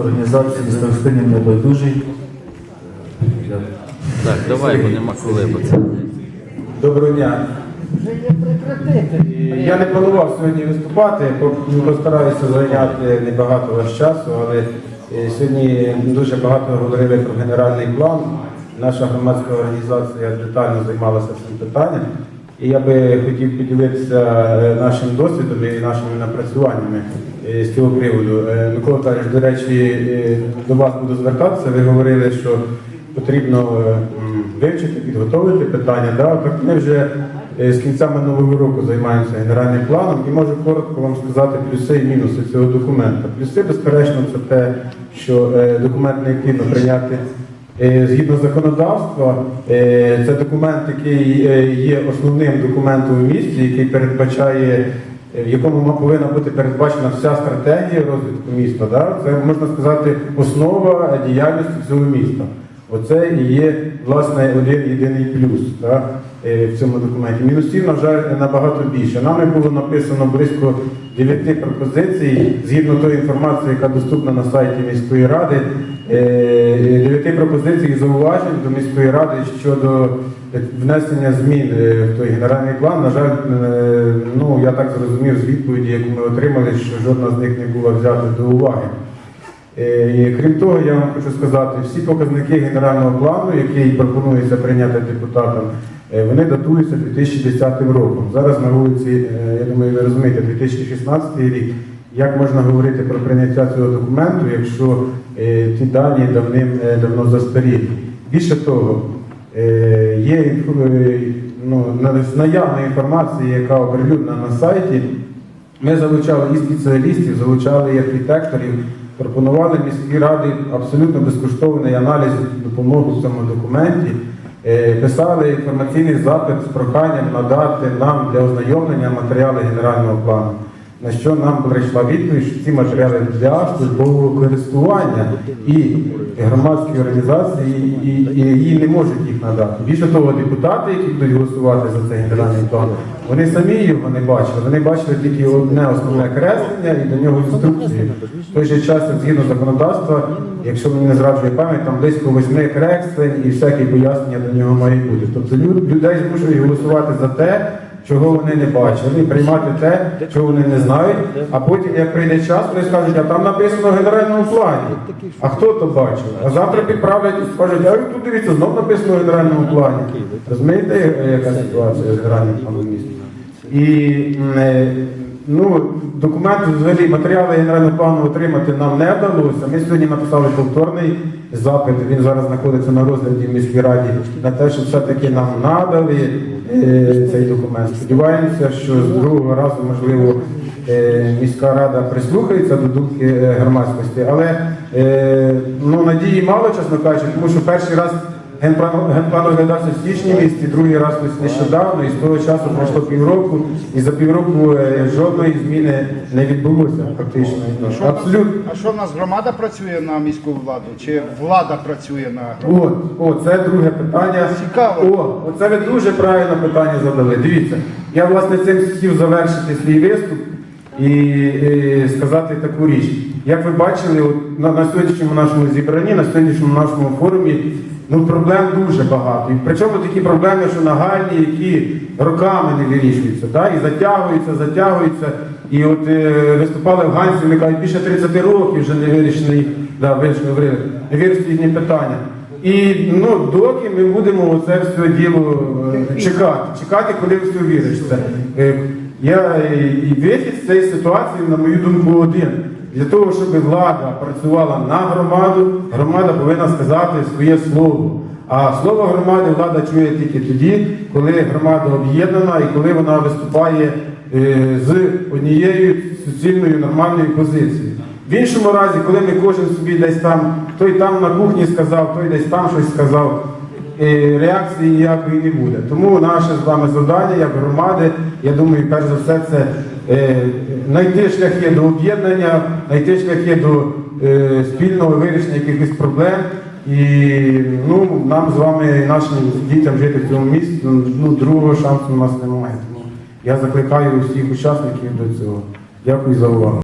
організації Старостинів Небайдужий. Так, давай, бо нема коли, бо це. Доброго дня. Я не планував сьогодні виступати, по- постараюся зайняти небагато ваш часу, але е, сьогодні дуже багато говорили про генеральний план. Наша громадська організація детально займалася цим питанням. І я би хотів поділитися е, нашим досвідом і нашими напрацюваннями е, з цього приводу. Е, Микола Віталійович, до речі, до вас буду звертатися. Ви говорили, що потрібно вивчити, підготовити питання. Так ми вже з кінця минулого року займаємося генеральним планом і можу коротко вам сказати плюси і мінуси цього документа. Плюси, безперечно, це те, що документ необхідно прийняти. Е, Згідно законодавства, е, це документ, який е, є основним документом в місті, який передбачає, в якому повинна бути передбачена вся стратегія розвитку міста. Це можна сказати основа діяльності цього міста. Оце і є власне один єдиний плюс да, е, в цьому документі. Мінусів, на жаль, набагато більше. Нами було написано близько 9 пропозицій згідно тої інформації, яка доступна на сайті міської ради. е, 9 пропозицій і зауважень до міської ради щодо внесення змін е, в той генеральний план. На жаль, е, ну я так зрозумів з відповіді, яку ми отримали, що жодна з них не була взята до уваги. Е, Крім того, я вам хочу сказати, всі показники генерального плану, який пропонується прийняти депутатам, е, вони датуються 2010 роком. Зараз на вулиці, е, я думаю, ви розумієте, 2016 рік. Як можна говорити про прийняття цього документу, якщо ті дані давним давно застарілі? Більше того, є ну, з наявної яка оприлюднена на сайті, ми залучали і спеціалістів, залучали і архітекторів, пропонували міській раді абсолютно безкоштовний аналіз допомоги в цьому документі. Е, Писали інформаційний запит з проханням надати нам для ознайомлення матеріали генерального плану. На що нам прийшла відповідь, що ці матеріали для службового користування і громадські організації і, і її не можуть їх надати. Більше того, депутати, які будуть голосувати за цей генеральний план, вони самі його не бачили. Вони бачили тільки одне основне креслення і до нього інструкції. В той же час, згідно законодавства, якщо мені не зраджує пам'ять, там близько восьми креслень і всякі пояснення до нього має бути. Тобто людей змушують голосувати за те, чого вони не бачили, і приймати те, чого вони не знають. А потім, як прийде час, вони скажуть, а там написано в генеральному плані. А хто то бачив? А завтра підправлять і скажуть, а тут дивіться, знов написано в генеральному плані. Розумієте, яка ситуація з генеральним планом міста? І е, ну, документи, взагалі, матеріали генерального плану отримати нам не вдалося. Ми сьогодні написали повторний запит. Він зараз знаходиться на розгляді в міській раді на те, що все-таки нам надали е, цей документ. Сподіваємося, що з другого разу, можливо, е, міська рада прислухається до думки е, громадськості. Але е, ну, надії мало, чесно кажучи, тому що перший раз Генплан, генплан розглядався в січні місяці, другий раз ось нещодавно, і з того часу пройшло півроку, і за півроку е, жодної зміни не відбулося фактично. Що Абсолютно. в нас- А що в нас громада працює на міську владу? Чи влада працює на громаду? От, о, це друге питання. Цікаво. О, оце ви дуже правильно питання задали. Дивіться, я власне цим хотів завершити свій виступ і, е, сказати таку річ. Як ви бачили, от, на, на сьогоднішньому нашому зібранні, на сьогоднішньому нашому форумі, ну проблем дуже багато. І причому такі проблеми, що нагальні, які роками не вирішуються, да? і затягуються, затягуються. І от е, виступали в Ганці, вони кажуть, більше 30 років вже не вирішений, да, вирішені питання. І ну, доки ми будемо оце все діло е, чекати, чекати, коли все вирішиться. Я е, і вихід з цієї ситуації, на мою думку, один. Для того, щоб влада працювала на громаду, громада повинна сказати своє слово. А слово громади влада чує тільки тоді, коли громада об'єднана і коли вона виступає е, з однією суцільною нормальною позицією. В іншому разі, коли ми кожен собі десь там, той там на кухні сказав, той десь там щось сказав, е, реакції ніякої не буде. Тому наше з вами завдання, як громади, я думаю, перш за все, це е, знайти шляхи до об'єднання, знайти шляхи до е, спільного вирішення якихось проблем. І ну, нам з вами, нашим дітям жити в цьому місті, ну, другого шансу у нас немає. Тому я закликаю усіх учасників до цього. Дякую за увагу.